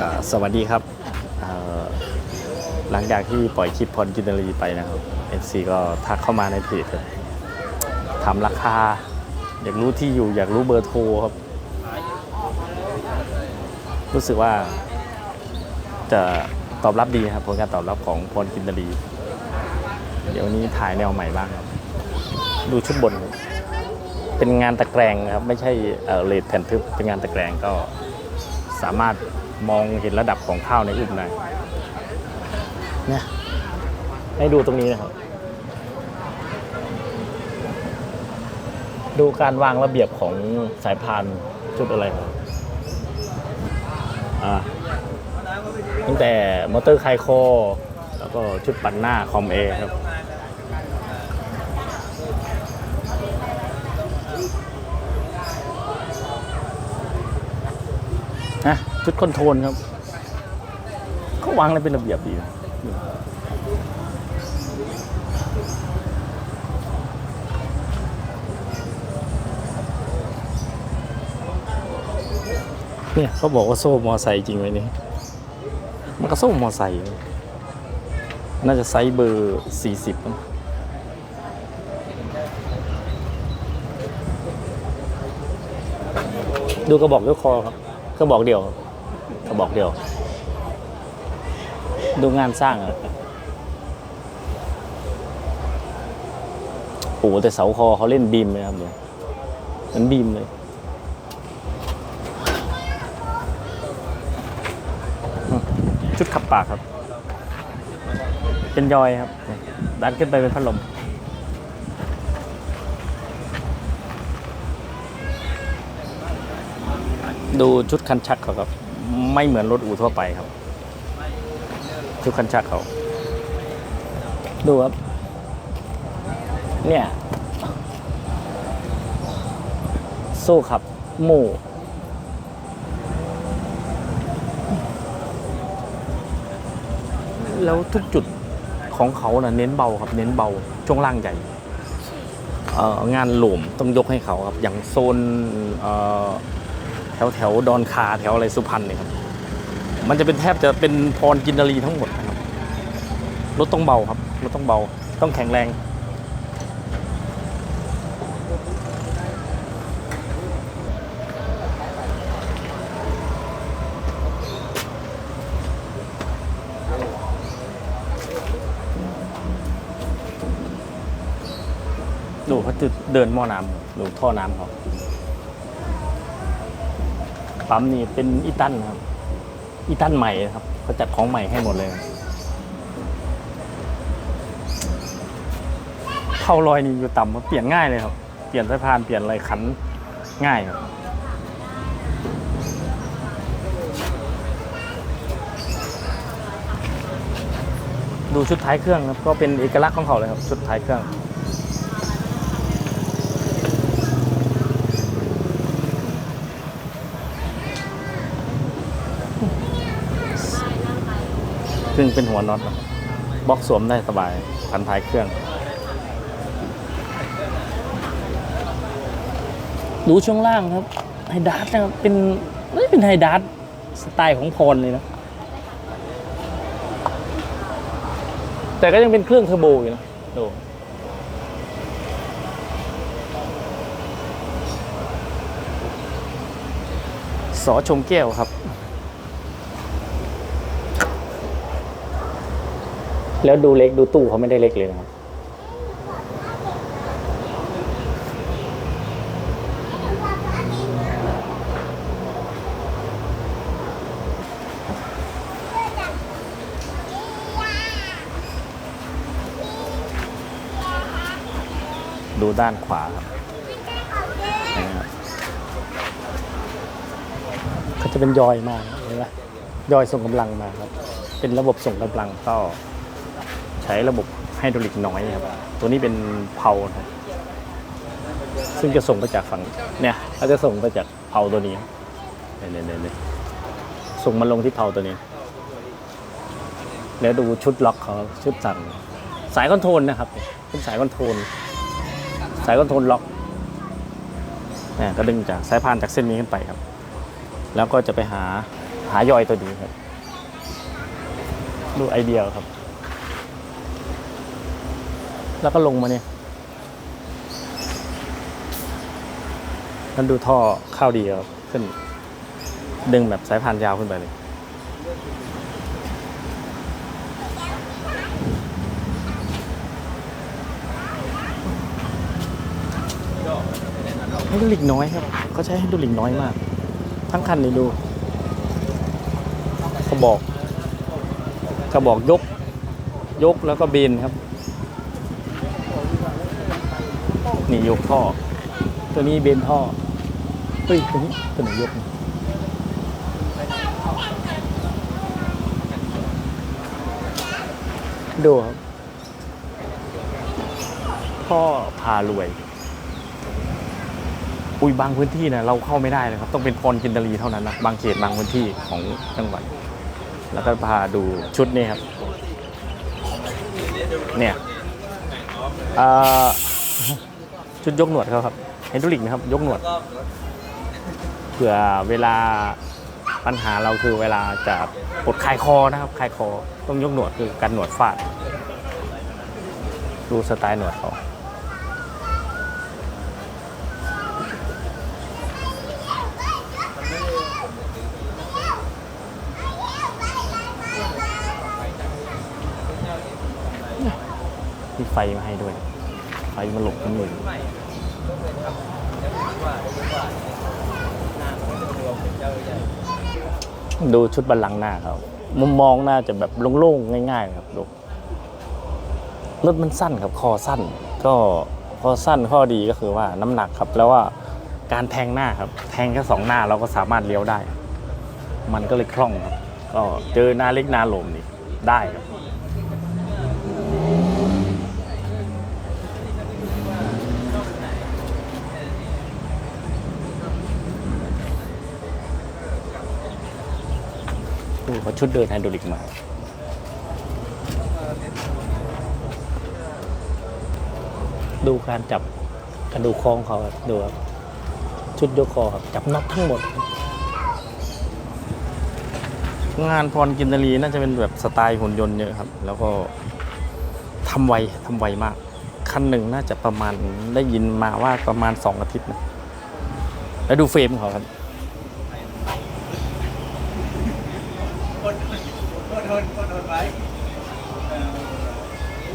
อ่าสวัสดีครับอ่อหลังจากที่ปล่อยคลิปพรกินรีไปนะครับ FC ก็ทักเข้ามาในเพจถามราคา อยากรู้ที่อยู่อยากรู้เบอร์โทรครับ รู้สึกว่าจะตอบรับดีครับผลการตอบรับของพรกินรีเดี๋ยววันนี้ถ่ายแนวใหม่บ้างครับ ดูชุดบน เป็นงานตะแกรงครับ ไม่ใช่เอ่อเลดแผ่นทึบเป็นงานตะแกรงก็ สามารถมองเห็นระดับของข้าวในอุ้มได้เนี่ยให้ดูตรงนี้นะครับ ดูการวางระเบียบของสายพานชุดอะไรครับอ่าตั้งแต่มอเตอร์ไคโคอแล้วก็ชุดปั่นหน้าคอมเอครับ นะชุดคอนโทรลครับเขาวางอะไรเป็นระเบียบดีนะเนี่ยเขาบอกว่าโซ่มอไซค์จริงไหมนี่มันก็โซ่มอไซค์นะน่าจะไซส์เบอร์สี่สิบดูกระบอกยกคอครับ กระบอกเดียวกระบอกเดียว ดูงานสร้างอะโอ้โหแต่เสาคอเขาเล่นบีมเลยครับเนี่ยมันบีมเลย ชุดขับปากครับ เป็นยอยครับ ดันขึ้นไปเป็นพัดลม ดูชุดคันชักเขาครับ ไม่เหมือนรถอู่ทั่วไปครับ ชุดคันชักเขา ดูครับ เนี่ยโซ่ขับโม่แล้วทุกจุดของเขานะ่ะเน้นเบาครับ เน้นเบาช่วงล่างใหญ่งานหลวมต้องยกให้เขาครับ อย่างโซนเถวแถวดอนคาแถวอะไรสุพรรณเนี่ยครับมันจะเป็นแทบจะเป็นพรกินนารีทั้งหมดนะครับรถต้องเบาครับรถต้องเบาต้องแข็งแรงดูเขาจะเดินหม้อน้ำดูท่อน้ำเขา ปั๊มนี่เป็นอีตันครับอีตันใหม่ครับเขาจัดของใหม่ให้หมดเลยเท่าลอยนี่อยู่ต่ำเปลี่ยนง่ายเลยครับ เปลี่ยนสายพานเปลี่ยนอะไรขันง่ายครับดูชุดท้ายเครื่องครับก็เป็นเอกลักษณ์ของเขาเลยครับ ชุดท้ายเครื่อง ซึ่งเป็นหัวน็อตบล็อกสวมได้สบายพันท้ายเครื่อง ดูช่วงล่างครับไฮดาร์ดนะครับเป็นไม่เป็นไฮดาร์ดสไตล์ของพรเลยนะ แต่ก็ยังเป็นเครื่องเทอร์โบอยู่นะดูสอชมแก้วครับ แล้วดูเล็กดูตู้เขาไม่ได้เล็กเลยนะครับ ดูด้านขวาครับนะครับเขาจะเป็นยอยมาเห็นไหมยอยส่งกำลังมาครับ เป็นระบบส่งกำลังก็ใช้ระบบไฮดรอลิกน้อยครับ ตัวนี้เป็นเพานะซึ่งจะส่งไปจากฝั่งเนี่ยเขาจะส่งไปจากเพาตัวนี้เนี่ยเนี่ยเนี่ยส่งมาลงที่เพาตัวนี้ แล้วดูชุดล็อกเขาชุดสั่งสายคอนโทรลนะครับเป็นสายคอนโทรลสายคอนโทรลล็อกเนี่ยก็ดึงจากสายพานจากเส้นนี้ขึ้นไปครับ แล้วก็จะไปหาหายอยตัวดีครับ ดูไอเดียครับ แล้วก็ลงมาเนี่ยมันดูท่อเข้าดีครับขึ้น ดึงแบบสายพานยาวขึ้นไปเลยไฮดรอลิกน้อยครับเขาใช้ไฮดรอลิกน้อยมาก ทั้งคันนี่ดูกระบอกกระบอกยก ยกแล้วก็เบนครับ นี่ยกท่อ ตัวนี้เบนท่อ เฮ้ย ตัวนี้ตัวไหนยกดูครับท่อพารวย อุ้ยบางพื้นที่นะเราเข้าไม่ได้เลยครับ ต้องเป็นพรกินดารีเท่านั้นนะ บางเขตบางพื้นที่ของจังหวัด แล้วก็พาดูชุดนี้ครับ เนี่ยอ่อ ชุดยกหนวดเขาครับไฮดรอลิกนะครับ ยกหนวด เผื่อเวลาปัญหาเราคือเวลาจะปวดคลายคอนะครับคลายคอต้องยกหนวดคือการหนวดฟาด ดูสไตล์หนวดเขามีไฟมาให้ด้วย ไฟมาหลบกันเลยดูชุดบัลลังก์หน้าเขามุมมองน่าจะแบบโล่งๆง่าย ๆ ครับดูรถมันสั้นครับคอสั้น ก็คอสั้นข้อดีก็คือว่าน้ำหนักครับ แล้วว่าการแทงหน้าครับ แทงแค่สองหน้าเราก็สามารถเลี้ยวได้ มันก็เลยคล่องครับ ก็เจอหน้าเล็กหน้าลมนี่ได้ครับ เขาชุดเดินไฮดรอลิกมาดูการจับกระดูกคองเขาครับดูครับชุดยกคอครับจับน็อตทั้งหมด งานพรกินนารีน่าจะเป็นแบบสไตล์หุ่นยนต์เยอะครับ แล้วก็ทำไวทำไวมาก คันหนึ่งน่าจะประมาณได้ยินมาว่าประมาณสองอาทิตย์นะแล้วดูเฟรมเขาครับ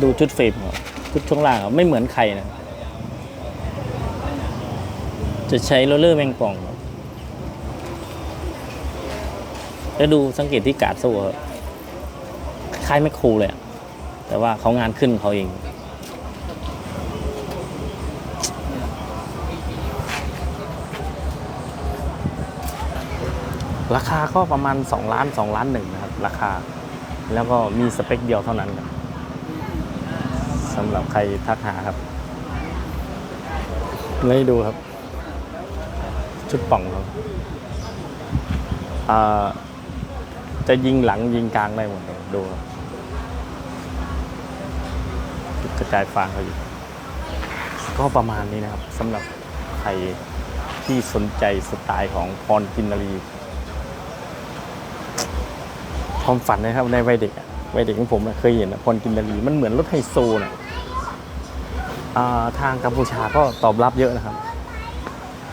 ดูชุดเฟรมเขาชุดช่วงล่างไม่เหมือนใครนะ จะใช้โรลเลอร์แมงป่องแล้วดูสังเกตที่กาดโซ่ครับคล้ายแมคโครูเลยแต่ว่าเขางานขึ้นเขาเองราคาก็ประมาณ 2 ล้าน 2 ล้านหนึ่งนะครับ ราคา แล้วก็มีสเปคเดียวเท่านั้นครับสำหรับใครทักหาครับเลยดูครับ ชุดป่องครับจะยิงหลังยิงกลางได้หมดเลยดูครับกระจายฟางเขาอยู่ก็ประมาณนี้นะครับสำหรับใครที่สนใจสไตล์ของพรกินนารี ความฝันนะครับในวัยเด็กอะวัยเด็กของผมอะเคยเห็นอะพรกินนารีมันเหมือนรถไฮโซนะทางกัมพูชาก็ตอบรับเยอะนะครับ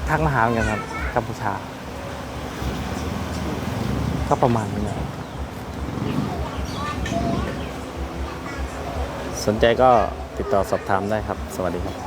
ทักมาหาเหมือนกันครับกัมพูชา ก็ประมาณนี้นะสนใจก็ติดต่อสอบถามได้ครับ สวัสดีครับ